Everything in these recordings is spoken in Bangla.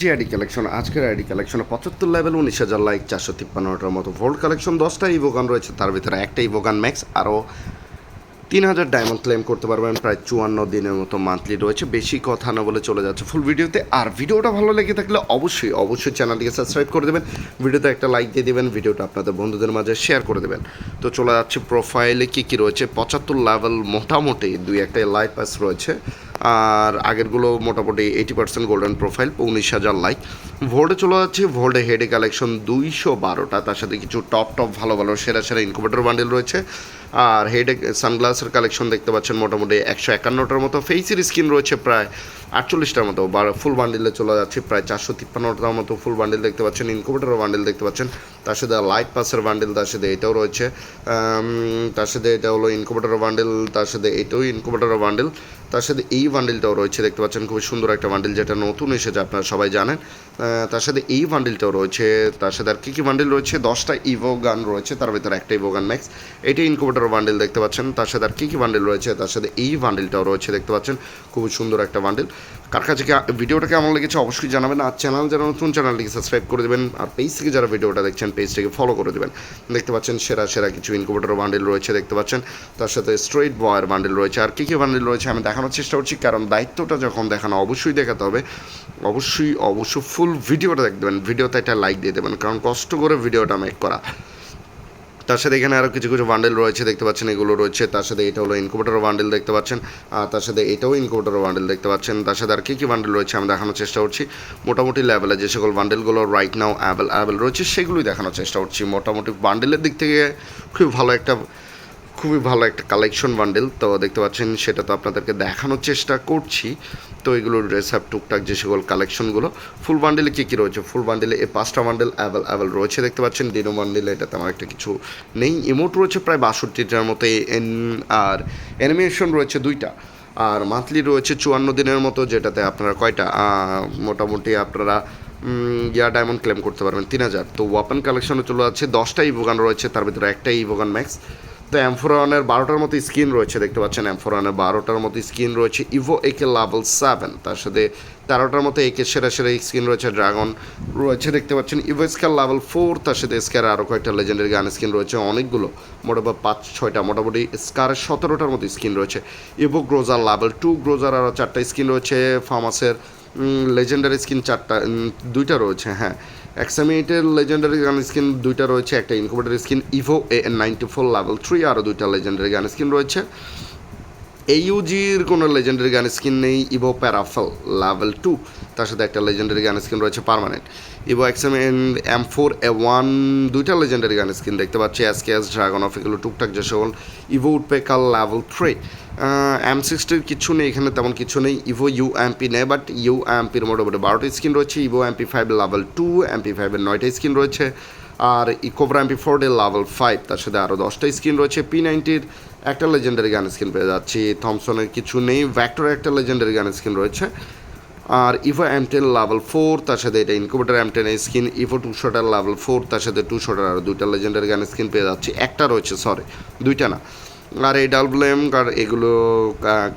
জি আইডি কালেকশন, আজকের আইডি কালেকশনে পঁচাত্তর লেভেল উনিশ হাজার লাইক চারশো তিপ্পান্নটার মতো ভোল্ট কালেকশন দশটা ইভোগান রয়েছে, তার ভিতরে একটা ইভোগান ম্যাক্স আরও তিন হাজার ডায়মন্ড ক্লেম করতে পারবেন, প্রায় চুয়ান্ন দিনের মতো মান্থলি রয়েছে, বেশি কথা না বলে চলে যাচ্ছে ফুল ভিডিওতে আর ভিডিওটা ভালো লেগে থাকলে অবশ্যই অবশ্যই চ্যানেলটিকে সাবস্ক্রাইব করে দেবেন ভিডিওতে একটা লাইক দিয়ে দেবেন ভিডিওটা আপনাদের বন্ধুদের মাঝে শেয়ার করে দেবেন। তো চলে যাচ্ছে প্রোফাইলে কী কী রয়েছে, পঁচাত্তর লেভেল মোটামুটি দুই একটা লাইট পাস রয়েছে। আর আগেরগুলো মোটামুটি এইটি পার্সেন্ট গোল্ডেন প্রোফাইল উনিশ হাজার লাইক ভোল্টে চলে যাচ্ছে ভোল্টে হেডে কালেকশন দুইশো বারোটা, তার সাথে কিছু টপ টপ ভালো ভালো, সেরা সেরা ইনকুবেটর বান্ডেল রয়েছে। আর হেডে সানগ্লাসের কালেকশন দেখতে পাচ্ছেন মোটামুটি একশো একান্নটার মতো। ফেসের স্কিন রয়েছে প্রায় আটচল্লিশটার মতো ফুল বান্ডিলে চলে যাচ্ছে, প্রায় চারশো তিপ্পান্নটার মতো ফুল বান্ডিল দেখতে পাচ্ছেন ইনকুবেটর বান্ডিল দেখতে পাচ্ছেন, তার সাথে লাইট পাসের বান্ডিল তার সাথে এটাও রয়েছে তার সাথে এটা হলো ইনকুবেটর বান্ডিল তার সাথে এটাও ইনকুবেটর বান্ডিল তার সাথে এই বান্ডিলটাও রয়েছে, দেখতে পাচ্ছেন খুবই সুন্দর একটা বান্ডিল যেটা নতুন এসেছে, আপনারা সবাই জানেন। তার সাথে এই বান্ডিলটাও রয়েছে, তার সাথে আর কী কী বান্ডিল রয়েছে, দশটা ইভো গান রয়েছে, তার ভিতরে একটা ইভো গান ম্যাক্স এটি ইনকুবেটর বান্ডিল দেখতে পাচ্ছেন, তার সাথে আর কী কী বান্ডিল রয়েছে, তার সাথে এই বান্ডিলটাও রয়েছে, দেখতে পাচ্ছেন, খুবই সুন্দর একটা বান্ডিল কার কাছে ভিডিওটা কেমন লেগেছে অবশ্যই জানাবেন, আর চ্যানেল যারা নতুন চ্যানেলটিকে সাবস্ক্রাইব করে দেবেন, আর পেজ থেকে যারা ভিডিওটা দেখছেন পেজটিকে ফলো করে দেবেন। দেখতে পাচ্ছেন সেরা সেরা কিছু ইনকুবেটর বান্ডিল রয়েছে, দেখতে পাচ্ছেন। তার সাথে স্ট্রেট বয়ের বান্ডিল রয়েছে। আর কী কী বান্ডিল রয়েছে আমি দেখানোর চেষ্টা করছি, কারণ দায়িত্বটা যখন দেখানো অবশ্যই দেখাতে হবে। অবশ্যই অবশ্যই ফুল ভিডিওটা দেখতে দেবেন ভিডিওতে একটা লাইক দিয়ে দেবেন, কারণ কষ্ট করে ভিডিওটা মেক করা। তার সাথে এখানে আরও কিছু কিছু বান্ডেল রয়েছে, দেখতে পাচ্ছেন এগুলো রয়েছে। তার সাথে এটা হলো ইনকুবেটার বান্ডেল দেখতে পাচ্ছেন। আর তার সাথে এটাও ইনকুবেটার বান্ডেল দেখতে পাচ্ছেন। তার সাথে আর কী কী বান্ডেল রয়েছে আমি দেখানোর চেষ্টা করছি। মোটামুটি লেভেলে যে সকল বান্ডেলগুলো রাইট নাও অ্যাভেল অ্যাভেল রয়েছে, সেগুলোই দেখানোর চেষ্টা করছি। মোটামুটি বান্ডেলের দিক থেকে খুব ভালো একটা খুবই ভালো একটা কালেকশন বান্ডেল তো দেখতে পাচ্ছেন সেটা তো আপনাদেরকে দেখানোর চেষ্টা করছি। তো এগুলো ড্রেস আপ টুকটাক যে সকল কালেকশনগুলো ফুল বান্ডেলে কী কী রয়েছে? ফুল বান্ডেলে এই পাঁচটা বান্ডেল অ্যাভেল অ্যাভেল রয়েছে দেখতে পাচ্ছেন। ডিনো বান্ডেলে এটাতে আমার একটা কিছু নেই। ইমোট রয়েছে প্রায় বাষট্টিটার মতো এন আর অ্যানিমেশন রয়েছে দুইটা। আর মান্থলি রয়েছে চুয়ান্ন দিনের মতো, যেটাতে আপনারা কয়টা? মোটামুটি আপনারা ইয়া ডায়মন্ড ক্লেম করতে পারবেন তিন হাজার। তো ওয়াপেন কালেকশনে চলে যাচ্ছে। দশটা ইভোগান রয়েছে, তার ভিতরে একটা ইভোগান ম্যাক্স তো অ্যামফোরানের বারোটার মতো স্কিন রয়েছে, দেখতে পাচ্ছেন অ্যামফোরানের বারোটার মতো স্কিন রয়েছে। ইভো একে লাভেল সেভেন তার সাথে তেরোটার মতো একে সেরা সেরা স্কিন রয়েছে ড্রাগন রয়েছে, দেখতে পাচ্ছেন। ইভো স্কার লাভেল ফোর তার সাথে স্কার আরও কয়েকটা লেজেন্ডারি গান স্কিন রয়েছে, অনেকগুলো। মোটামুটি পাঁচ, ছয়টা, মোটামুটি স্কারের সতেরোটার মতো স্কিন রয়েছে। ইভো গ্রোজার লাভেল টু গ্রোজার আরও চারটা স্কিন রয়েছে ফার্মাসের লেজেন্ডারি স্কিন চারটা দুইটা রয়েছে হ্যাঁ। এক্সামিনেটের লেজেন্ডারি গান স্কিন দুইটা রয়েছে, একটা incubator skin Evo A ninety four level three আরও দুইটা লেজেন্ডারি গান স্কিন রয়েছে। এইউজির কোনো লেজেন্ডারি গান স্কিন নেই ইভো প্যারাফল লেভেল টু তার সাথে একটা লেজেন্ডারি গান স্কিন রয়েছে permanent Evo exam M four A one দুইটা লেজেন্ডারি গান স্কিন দেখতে পাচ্ছি S K S dragon of এগুলো টুকটাক যে সকল Evo woodpecker level three M সিক্সটির কিছু নেই, এখানে তেমন কিছু নেই। ইভো ইউ এমপি নেই বাট ইউ এমপির মোটামুটি বারোটা স্কিন রয়েছে। Evo MP five level two MP ফাইভের নয়টা স্কিন রয়েছে। আর ইকোবরা MP forty level five তার সাথে আরও দশটা স্কিন রয়েছে। পি নাইনটির একটা লেজেন্ডারি গান স্কিন পেয়ে যাচ্ছি। থমসনের কিছু নেই ভ্যাক্টরের একটা লেজেন্ডারি গান স্কিন রয়েছে। আর Evo M ten level four তার সাথে এটা incubator M ten skin Evo two shooter level four তার সাথে টু শটার আর দুইটা লেজেন্ডারি গান স্কিন পেয়ে যাচ্ছি। একটা রয়েছে সরি দুইটা না। আর এই ডাবল এম আর এগুলো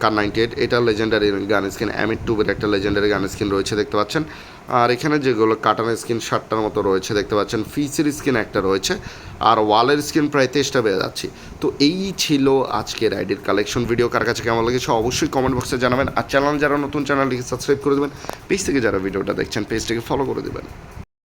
কার নাইনটি এইট এটা লেজেন্ডারি গান স্কিন এমিট টুবের একটা লেজেন্ডারি গান স্কিন রয়েছে, দেখতে পাচ্ছেন। আর এখানে যেগুলো কাটানের স্কিন ষাটটার মতো রয়েছে, দেখতে পাচ্ছেন। ফিসের স্কিন একটা রয়েছে, আর ওয়ালের স্কিন প্রায় তেইশটা পেয়ে যাচ্ছি। তো এই ছিল আজকের আইডির কালেকশন ভিডিও কার কাছে কেমন লেগেছে অবশ্যই কমেন্ট বক্সে জানাবেন। আর চ্যানেল যারা নতুন চ্যানেলটিকে সাবস্ক্রাইব করে দেবেন। পেজ থেকে যারা ভিডিওটা দেখছেন পেজটিকে ফলো করে দেবেন।